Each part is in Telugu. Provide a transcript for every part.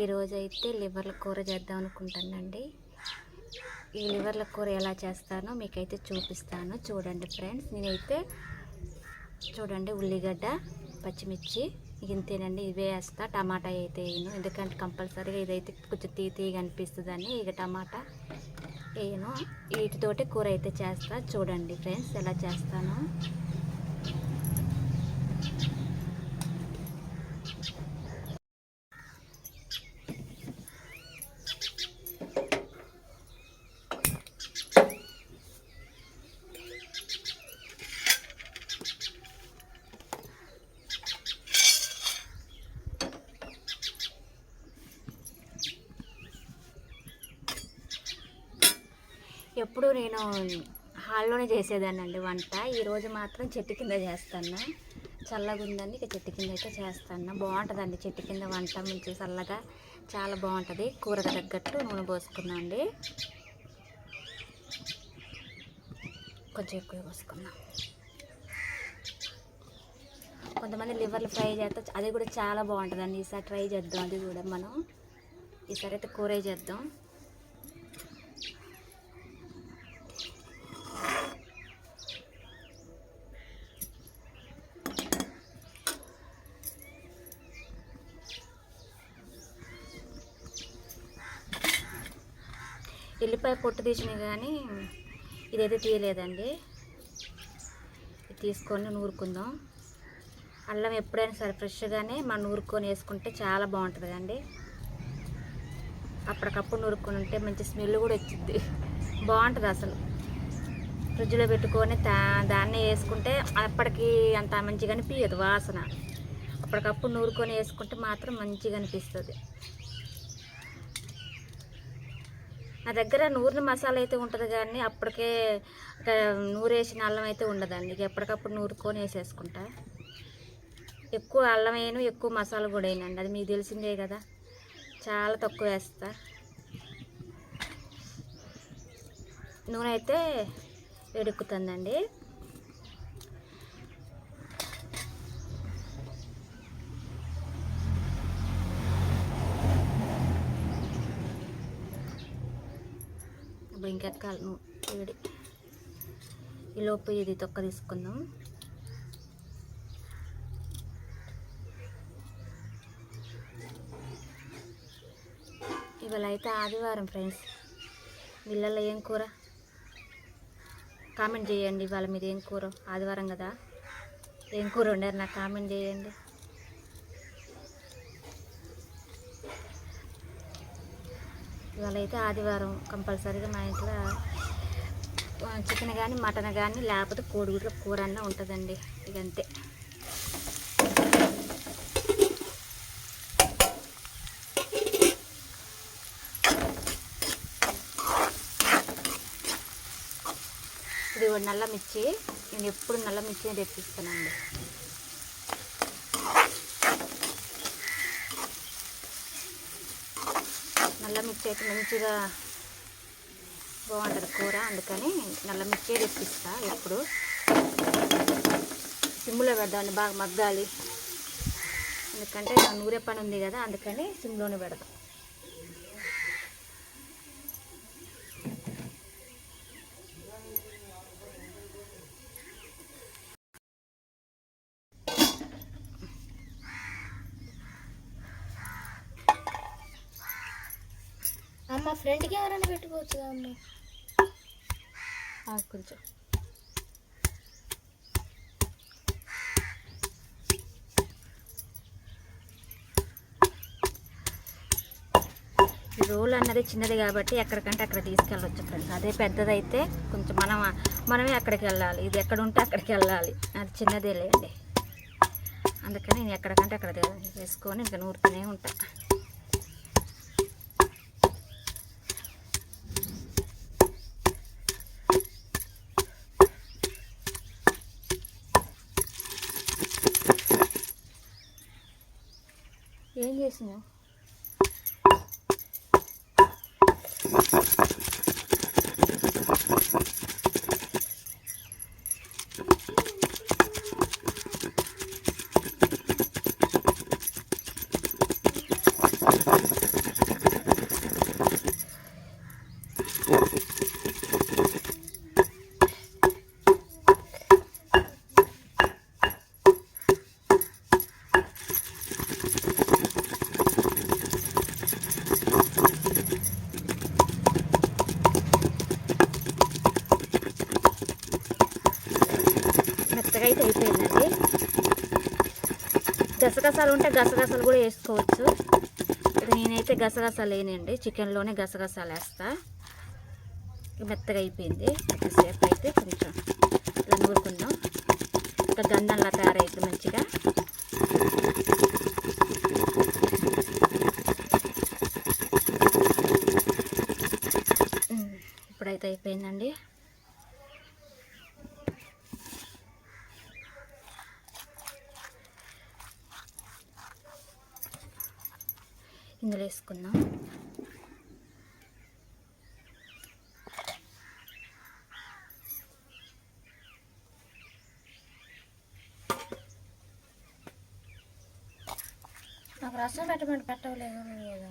ఈరోజు అయితే లివర్ల కూర చేద్దాం అనుకుంటానండి. ఈ లివర్ల కూర ఎలా చేస్తానో మీకైతే చూపిస్తాను. చూడండి ఫ్రెండ్స్ నేనైతే చూడండి ఉల్లిగడ్డ పచ్చిమిర్చి ఇంతేనండి ఇవే వేస్తా. టమాటా అయితే వేయను. ఎందుకంటే కంపల్సరీగా ఇదైతే కొంచెం తీ తీగా అనిపిస్తుందని ఇక టమాటా వేయను. వీటితోటి కూర అయితే చేస్తా. చూడండి ఫ్రెండ్స్ ఎలా చేస్తాను. ఎప్పుడు నేను హాల్లోనే చేసేదానండి వంట. ఈరోజు మాత్రం చెట్టు కింద చేస్తాను చల్లగా ఉందండి ఇక చెట్టు కింద అయితే చేస్తాను బాగుంటుందండి చెట్టు కింద వంట. మంచి చల్లగా చాలా బాగుంటుంది. కూరకు తగ్గట్టు నూనె పోసుకున్నాం అండి కొంచెం ఎక్కువ పోసుకున్నాం. కొంతమంది లివర్లు ఫ్రై చేస్తే అది కూడా చాలా బాగుంటుందండి. ఈసారి ట్రై చేద్దాం అది కూడా మనం. ఈసారి అయితే కూర చేద్దాం. ఎల్లిపాయ పొట్టు తీసినవి కానీ ఇదైతే తీయలేదండి. తీసుకొని నూరుకుందాం. అల్లం ఎప్పుడైనా సరే ఫ్రెష్గానే మనం నూరుకొని వేసుకుంటే చాలా బాగుంటుంది అండి అప్పటికప్పుడు నూరుకొని ఉంటే మంచి స్మెల్ కూడా వచ్చింది బాగుంటుంది అసలు. ఫ్రిడ్జ్లో పెట్టుకొని దా దాన్నే వేసుకుంటే అప్పటికి అంత మంచిగా అనిపించదు వాసన. అప్పటికప్పుడు నూరుకొని వేసుకుంటే మాత్రం మంచిగా అనిపిస్తుంది. నా దగ్గర నూరిన మసాలా అయితే ఉంటుంది కానీ అప్పటికే నూరు వేసిన అల్లం అయితే ఉండదండి. ఎప్పటికప్పుడు నూరుకొని వేసేసుకుంటా. ఎక్కువ అల్లం వేయను ఎక్కువ మసాలా కూడా వేయనండి. అది మీకు తెలిసిందే కదా. చాలా తక్కువ వేస్తా. నూనె అయితే వేడెక్కుతుందండి ఇప్పుడు ఇంకెక్కాలి నువ్వు వేడి ఈలోపు ఇది తొక్క తీసుకుందాం. ఇవాళ అయితే ఆదివారం ఫ్రెండ్స్. వీళ్ళల్లో ఏం కూర? కామెంట్ చేయండి ఇవాళ మీద ఏం కూర? ఆదివారం కదా? ఏం కూర వండారు? నాకు కామెంట్ చేయండి. ఇవాళ అయితే ఆదివారం కంపల్సరీగా మా ఇంట్లో చికెన్ కానీ మటన్ కానీ లేకపోతే కోడిగుడ్ల కూర అన్న ఉంటుందండి. ఇదంతే. ఇది ఒక నల్ల మిర్చి నేను ఎప్పుడు నల్ల మిర్చిని తెప్పిస్తానండి. నల్ల మిర్చి అయితే మంచిగా బాగుంటుంది కూర అందుకని నల్ల మిర్చి తెప్పిస్తా ఎప్పుడు. సిమ్లో పెడదామని బాగా మగ్గాలి. ఎందుకంటే నా నూరే పని ఉంది కదా అందుకని సిమ్లోనే పెడదాం. అమ్మ ఫ్రెండ్కి ఎవరైనా పెట్టుకోవచ్చు అమ్మ? కొంచెం ఈ రోల్ అన్నది చిన్నది కాబట్టి ఎక్కడికంటే అక్కడ తీసుకెళ్ళొచ్చు ఫ్రెండ్స్ అదే పెద్దదైతే కొంచెం మనం మనమే అక్కడికి వెళ్ళాలి. ఇది ఎక్కడ ఉంటే అక్కడికి వెళ్ళాలి. అది చిన్నదే లేండి అందుకని నేను ఎక్కడికంటే అక్కడ వేసుకొని ఇంకా నూరుతూనే ఉంటాను చేసినావు గసగసాలు ఉంటే గసగసాలు కూడా వేసుకోవచ్చు. నేనైతే గసగసాలు వేయనండి చికెన్లోనే గసగసాలు వేస్తా. మెత్తగా అయిపోయింది. కొద్దిసేపు అయితే కొంచెం ఇలా నూరుకుందాం ఇంకా గంధంలా తయారైంది మంచిగా. ఇప్పుడైతే అయిపోయింది ఇందులో వేసుకుందాం. నాకు రసం పెట్టమంటే పెట్టవలేదు లేదా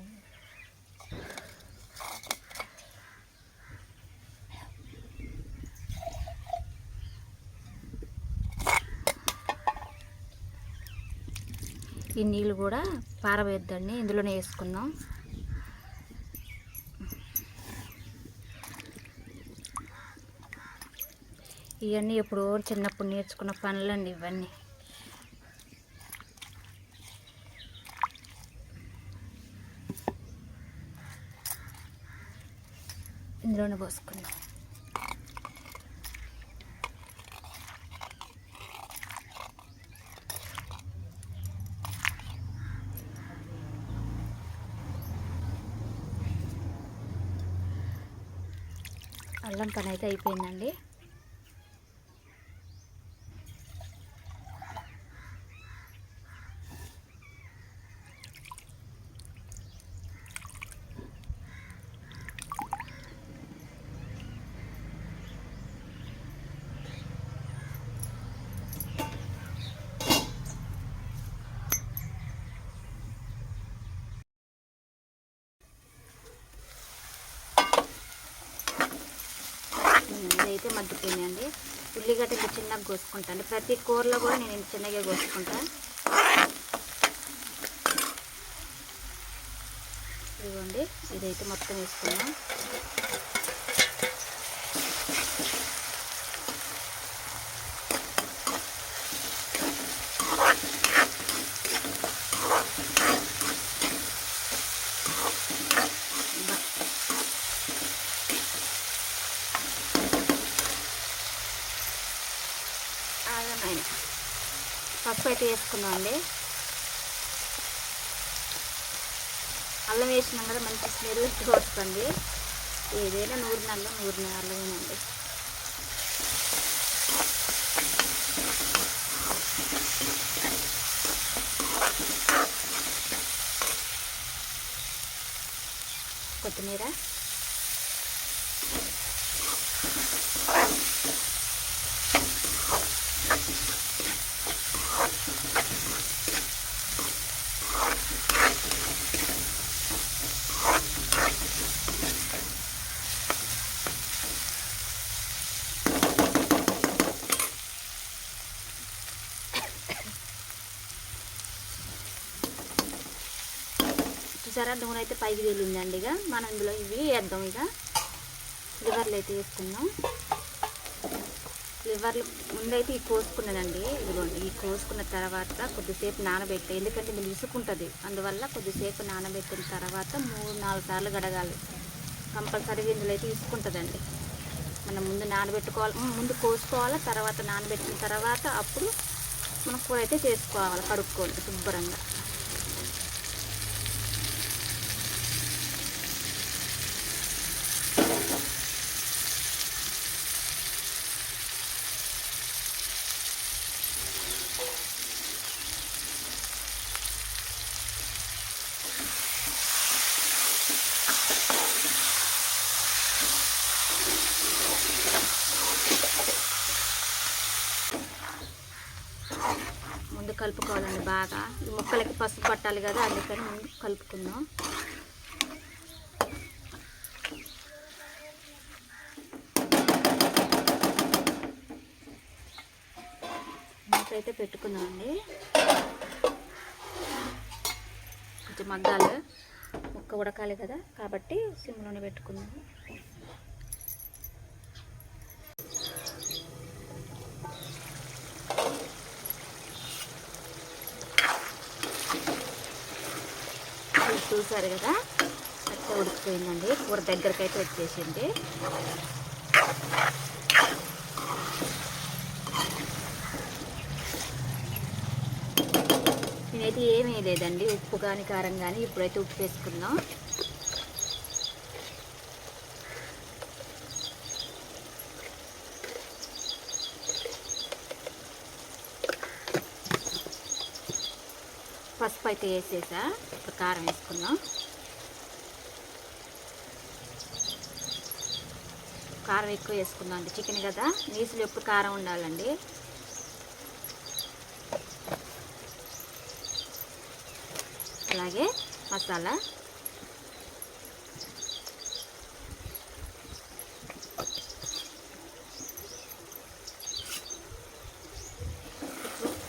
ఈ నీళ్ళు కూడా పారవేద్దండి. ఇందులోనే వేసుకుందాం. ఇవన్నీ ఎప్పుడో చిన్నప్పుడు నేర్చుకున్న పనులండి ఇవన్నీ. ఇందులోనే పోసుకుందాం. అల్లం పని అయితే అయిపోయిందండి. ఇదైతే మగ్గిపోయినాయండి ఉల్లిగడ్డ ఇంకా చిన్నగా కోసుకుంటాను. ప్రతి కూరలో కూడా నేను చిన్నగా కోసుకుంటాను. ఇదిగోండి ఇదైతే మొత్తం వేసుకున్నాం. వేసుకున్నాం అండి. అల్లం వేసినాం కదా మంచి స్మెల్ వస్తుంది. ఏదైనా నూరు అల్లం నూరు అల్లమేనండి. కొత్తిమీర. చూసారా? నూనె అయితే పైకి తేలిందండి ఇక. మనం ఇందులో ఇవి వేద్దాం ఇక. లివర్లు అయితే వేసుకుందాం. లివర్లు ముందైతే ఈ కోసుకున్నానండి. ఇదిగోండి ఈ కోసుకున్న తర్వాత కొద్దిసేపు నానబెట్టి ఎందుకంటే ఇది ఇసుకుంటుంది. అందువల్ల కొద్దిసేపు నానబెట్టిన తర్వాత మూడు నాలుగు సార్లు గడగాలి. కంపల్సరీగా ఇందులో అయితే ఇసుకుంటుందండి. మనం ముందు నానబెట్టుకోవాలి. ముందు కోసుకోవాలి? తర్వాత నానబెట్టిన తర్వాత అప్పుడు మనం కూర అయితే చేసుకోవాలి కడుక్కోండి శుభ్రంగా. ముందు కలుపుకోవాలండి బాగా. ఈ ముక్కలకి పసుపు పట్టాలి కదా అందుకని ముందు కలుపుకుందాం. మూత అయితే పెట్టుకుందామండి కొంచెం మగ్గాలు. ముక్క ఉడకాలి కదా కాబట్టి సిమ్లోనే పెట్టుకుందాం. చూసారు కదా? అట్లా ఉడికిపోయిందండి. కూర దగ్గరికి అయితే వచ్చేసింది. నేనైతే ఏమీ లేదండి ఉప్పు కానీ కారం కానీ ఇప్పుడైతే ఉప్పు వేసుకుందాం పసుపు అయితే వేసేసా? ఇప్పుడు కారం వేసుకుందాం. కారం ఎక్కువ వేసుకుందాం అండి చికెన్ కదా? నీసులు ఎప్పుడు కారం ఉండాలండి? అలాగే మసాలా.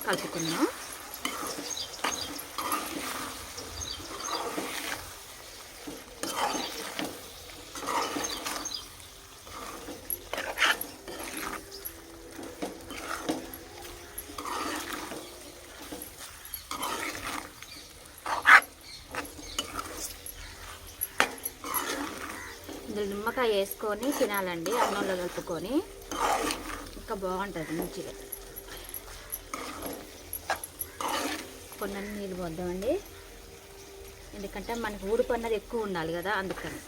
కలుపుకుందాం. ఇందులో నిమ్మకాయ వేసుకొని తినాలండి అన్నంలో కలుపుకొని. ఇంకా బాగుంటుంది మంచిగా. కొన్ని నీళ్ళు పోద్దామండి. ఎందుకంటే మనకు ఊడిపన్నది ఎక్కువ ఉండాలి కదా అందుకని.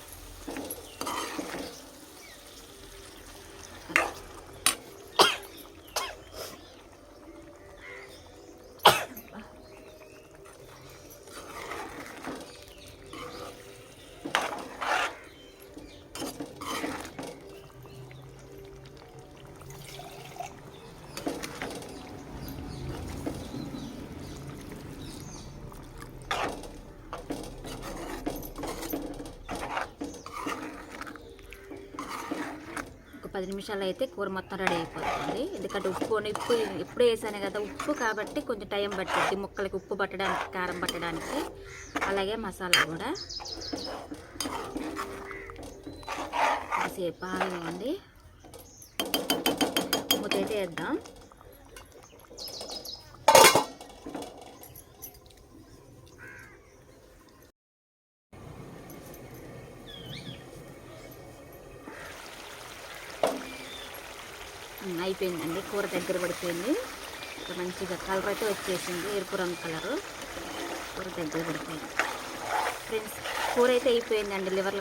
పది నిమిషాలు అయితే కూర మొత్తం రెడీ అయిపోతుంది. ఎందుకంటే ఉప్పు ఉప్పు ఇప్పుడు వేసాను కదా ఉప్పు కాబట్టి కొంచెం టైం పట్టింది ముక్కలకి ఉప్పు పట్టడానికి కారం పట్టడానికి. అలాగే మసాలా కూడా. కాసేపు ఆగండి మూత వేద్దాం. అయిపోయిందండి కూర దగ్గర పడిపోయింది. మంచిగా కలర్ అయితే వచ్చేసింది ఎరుపు రంగు కలరు. కూర దగ్గర పడిపోయింది. ఫ్రెండ్స్ కూర అయితే అయిపోయిందండి లివర్ల